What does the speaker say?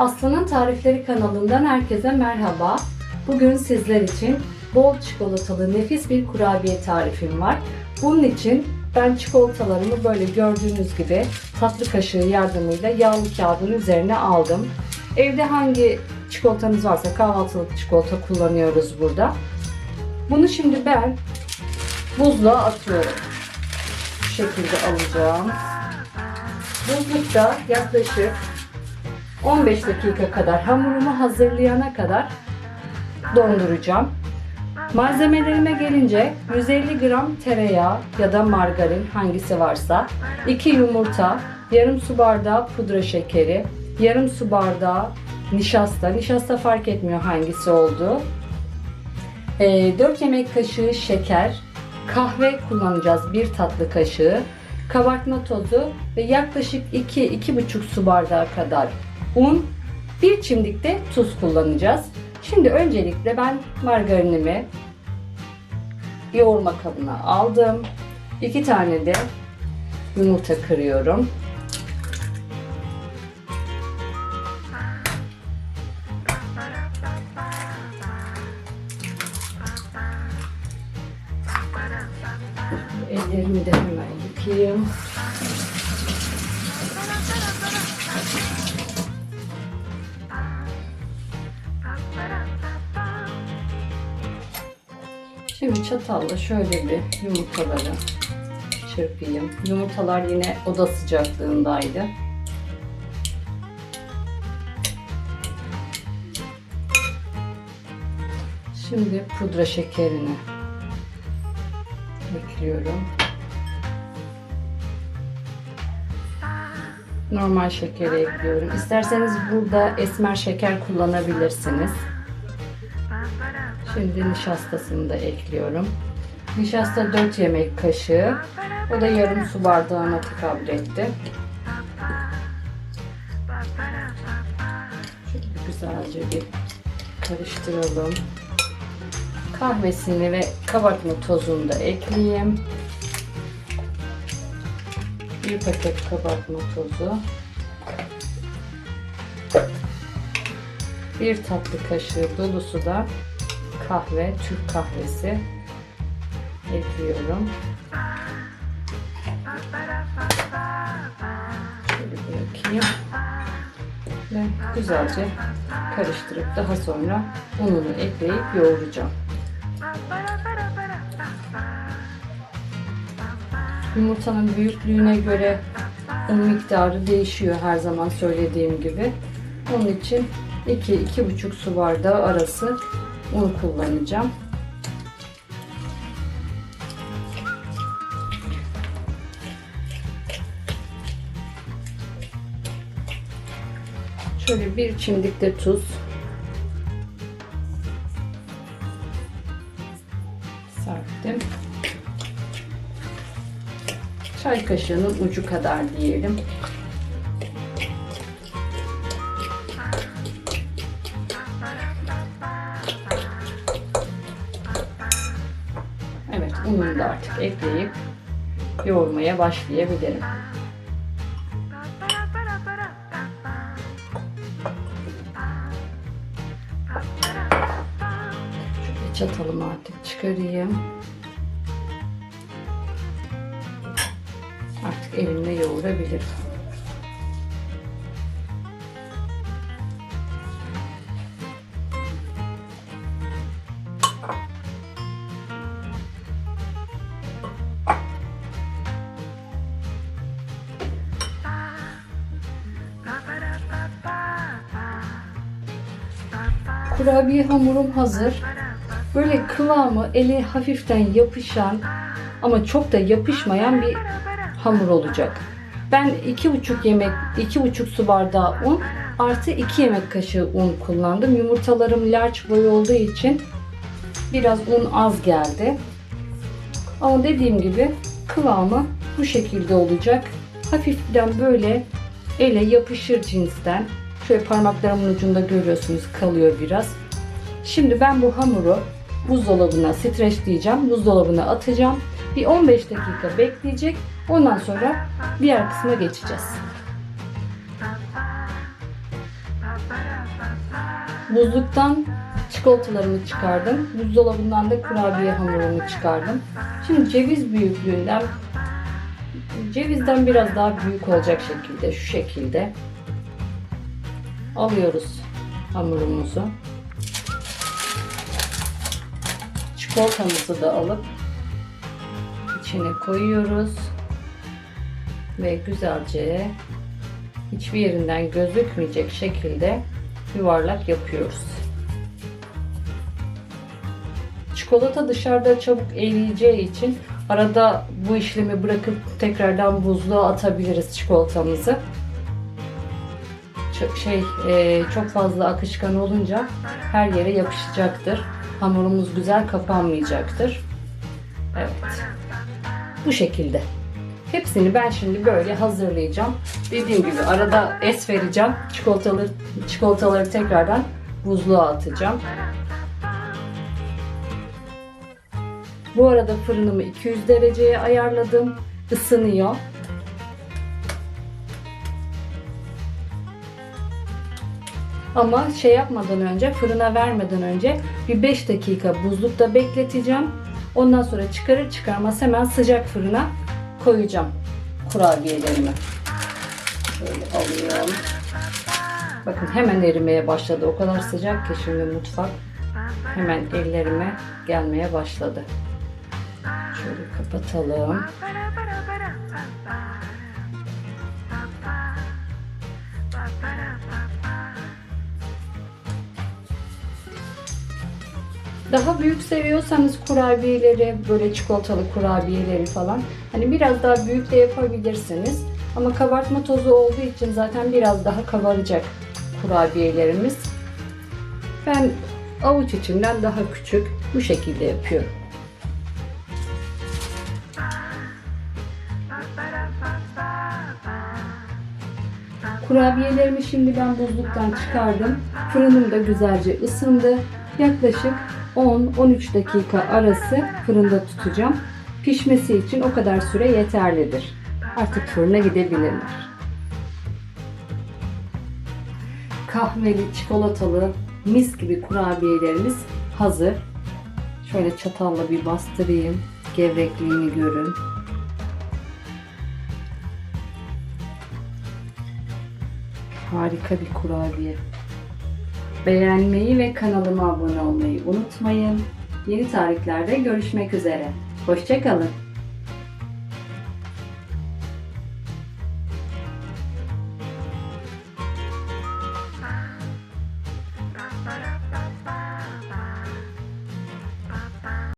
Aslı'nın Tarifleri kanalından herkese merhaba. Bugün sizler için bol çikolatalı nefis bir kurabiye tarifim var. Bunun için ben çikolatalarımı böyle gördüğünüz gibi tatlı kaşığı yardımıyla yağlı kağıdın üzerine aldım. Evde hangi çikolatanız varsa kahvaltılık çikolata kullanıyoruz burada. Bunu şimdi ben buzluğa atıyorum. Bu şekilde alacağım. Buzlukta yaklaşık 15 dakika kadar hamurumu hazırlayana kadar donduracağım. Malzemelerime gelince 150 gram tereyağı ya da margarin hangisi varsa, 2 yumurta, yarım su bardağı pudra şekeri, yarım su bardağı nişasta, nişasta fark etmiyor hangisi olduğu, 4 yemek kaşığı şeker, kahve kullanacağız 1 tatlı kaşığı, kabartma tozu ve yaklaşık 2-2,5 su bardağı kadar un, bir çimdik de tuz kullanacağız. Şimdi öncelikle ben margarinimi yoğurma kabına aldım. İki tane de yumurta kırıyorum. Ellerimi de hemen yıkayayım. Şimdi çatalla şöyle bir yumurtaları çırpayım. Yumurtalar yine oda sıcaklığındaydı. Şimdi pudra şekerini ekliyorum. Normal şekeri ekliyorum. İsterseniz burada esmer şeker kullanabilirsiniz. Şimdi nişastasını da ekliyorum. Nişasta 4 yemek kaşığı. O da yarım su bardağına tekabül etti. Şöyle güzelce bir karıştıralım. Kahvesini ve kabartma tozunu da ekleyeyim. Bir paket kabartma tozu. Bir tatlı kaşığı dolusu da kahve, Türk kahvesi ekliyorum. Şöyle bırakayım. Ve güzelce karıştırıp daha sonra ununu ekleyip yoğuracağım. Yumurtanın büyüklüğüne göre un miktarı değişiyor her zaman söylediğim gibi. Onun için 2-2,5 su bardağı arası un kullanacağım. Şöyle bir çimdik de tuz. Serptim. Çay kaşığının ucu kadar diyelim. Ununu da artık ekleyip yoğurmaya başlayabilirim. Şöyle çatalımı artık çıkarayım. Artık elimle yoğurabilirim. Kurabiye hamurum hazır. Böyle kıvamı eli hafiften yapışan ama çok da yapışmayan bir hamur olacak. Ben 2,5 yemek 2,5 su bardağı un artı 2 yemek kaşığı un kullandım. Yumurtalarım large boy olduğu için biraz un az geldi. Ama dediğim gibi kıvamı bu şekilde olacak. Hafiften böyle ele yapışır cinsten. Şöyle parmaklarımın ucunda görüyorsunuz kalıyor biraz. Şimdi ben bu hamuru buzdolabına streçleyeceğim. Buzdolabına atacağım. Bir 15 dakika bekleyecek. Ondan sonra diğer kısma geçeceğiz. Buzluktan çikolatalarımı çıkardım. Buzdolabından da kurabiye hamurumu çıkardım. Şimdi ceviz büyüklüğünden cevizden biraz daha büyük olacak şekilde şu şekilde alıyoruz hamurumuzu. Çikolatamızı da alıp içine koyuyoruz ve güzelce hiçbir yerinden gözükmeyecek şekilde yuvarlak yapıyoruz. Çikolata dışarıda çabuk eriyeceği için arada bu işlemi bırakıp tekrardan buzluğa atabiliriz çikolatamızı. Şey e, çok fazla akışkan olunca her yere yapışacaktır. Hamurumuz güzel kapanmayacaktır. Evet. Bu şekilde. Hepsini ben şimdi böyle hazırlayacağım. Dediğim gibi arada es vereceğim. Çikolataları, çikolataları tekrardan buzluğa atacağım. Bu arada fırınımı 200 dereceye ayarladım. Isınıyor. Ama şey yapmadan önce, fırına vermeden önce bir 5 dakika buzlukta bekleteceğim. Ondan sonra çıkarır çıkarmaz hemen sıcak fırına koyacağım kurabiyelerimi. Şöyle alıyorum. Bakın hemen erimeye başladı. O kadar sıcak ki şimdi mutfak hemen ellerime gelmeye başladı. Şöyle kapatalım. Daha büyük seviyorsanız kurabiyeleri, böyle çikolatalı kurabiyeleri falan hani biraz daha büyük de yapabilirsiniz. Ama kabartma tozu olduğu için zaten biraz daha kabaracak kurabiyelerimiz. Ben avuç içinden daha küçük bu şekilde yapıyorum. Kurabiyelerimi şimdi ben buzluktan çıkardım. Fırınım da güzelce ısındı. Yaklaşık 10-13 dakika arası fırında tutacağım. Pişmesi için o kadar süre yeterlidir. Artık fırına gidebilirler. Kahveli, çikolatalı, mis gibi kurabiyelerimiz hazır. Şöyle çatalla bir bastırayım. Gevrekliğini görün. Harika bir kurabiye. Beğenmeyi ve kanalıma abone olmayı unutmayın. Yeni tarihlerde görüşmek üzere. Hoşçakalın.